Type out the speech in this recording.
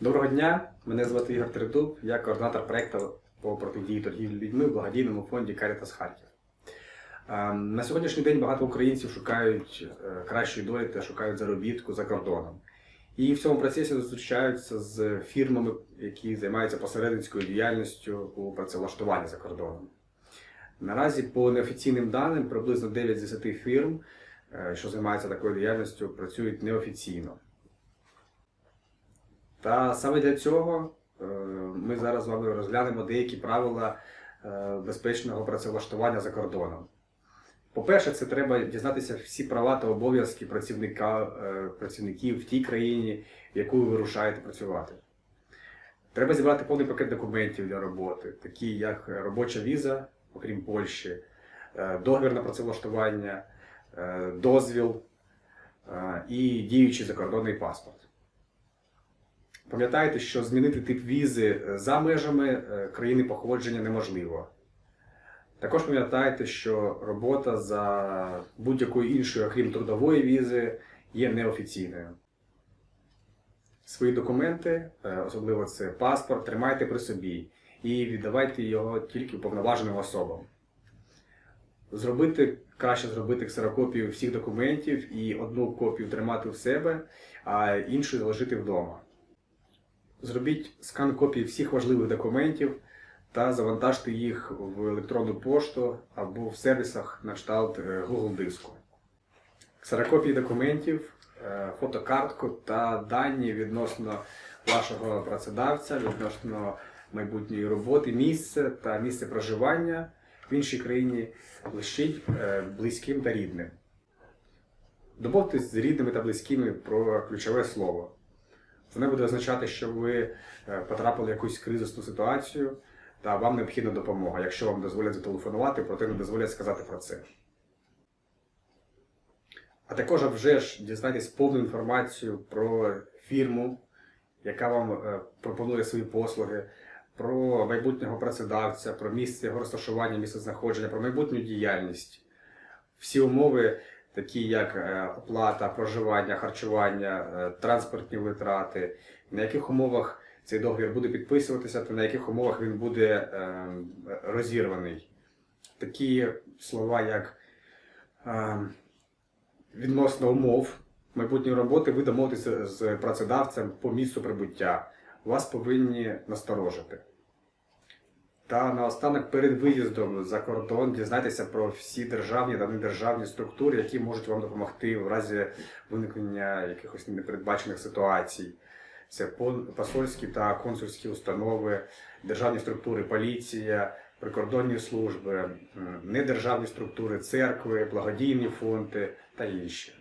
Доброго дня, мене звати Ігор Тридуб, я координатор проєкту по протидії торгівлі людьми в благодійному фонді Caritas Харків. Е, На сьогоднішній день багато українців шукають е, кращої долі та шукають заробітку за кордоном. І в цьому процесі зустрічаються з фірмами, які займаються посередницькою діяльністю у працевлаштуванні за кордоном. Наразі, по неофіційним даним, приблизно 9 з 10 фірм, е, що займаються такою діяльністю, працюють неофіційно. Та саме для цього е, ми зараз з вами розглянемо деякі правила е, безпечного працевлаштування за кордоном. По-перше, це треба дізнатися всі права та обов'язки працівника, е, працівників в тій країні, в яку ви вирушаєте працювати. Треба зібрати повний пакет документів для роботи, такі як робоча віза, окрім Польщі, договір на працевлаштування, дозвіл і діючий закордонний паспорт. Пам'ятайте, що змінити тип візи е, за межами е, країни походження неможливо. Також пам'ятайте, що робота за будь-якою іншою, окрім трудової візи, є неофіційною. Свої документи, е, особливо це паспорт, тримайте при собі і віддавайте його тільки уповноваженим особам. Зробити краще зробити ксерокопію всіх документів і одну копію тримати в себе, а іншу залишити вдома. Зробіть скан копії всіх важливих документів та завантажте їх в електронну пошту або в сервісах на кшталт е, Google диску. Ксерокопії документів, е, фотокартку та дані відносно вашого працедавця, відносно майбутньої роботи, місце та місце проживання в іншій країні лишіть е, близьким та рідним. Домовтесь з рідними та близькими про ключове слово. Це не буде означати, що ви е, потрапили в якусь кризисну ситуацію та вам необхідна допомога, якщо вам дозволять зателефонувати, проте не дозволять сказати про це. А також вже ж дізнайтесь повну інформацію про фірму, яка вам е, пропонує свої послуги, про майбутнього працедавця, про місце його розташування, місце знаходження, про майбутню діяльність. Всі умови, такі як е, оплата, проживання, харчування, е, транспортні витрати, на яких умовах цей договір буде підписуватися, та на яких умовах він буде е, розірваний. Такі слова, як відносно умов майбутньої роботи, ви домовитеся з працедавцем по місцю прибуття. Вас повинні насторожити. Та наостанок перед виїздом за кордон дізнайтеся про всі державні та недержавні структури, які можуть вам допомогти в разі виникнення якихось непередбачених ситуацій. Це посольські та консульські установи, державні структури, поліція, прикордонні служби, недержавні структури, церкви, благодійні фонди та інші.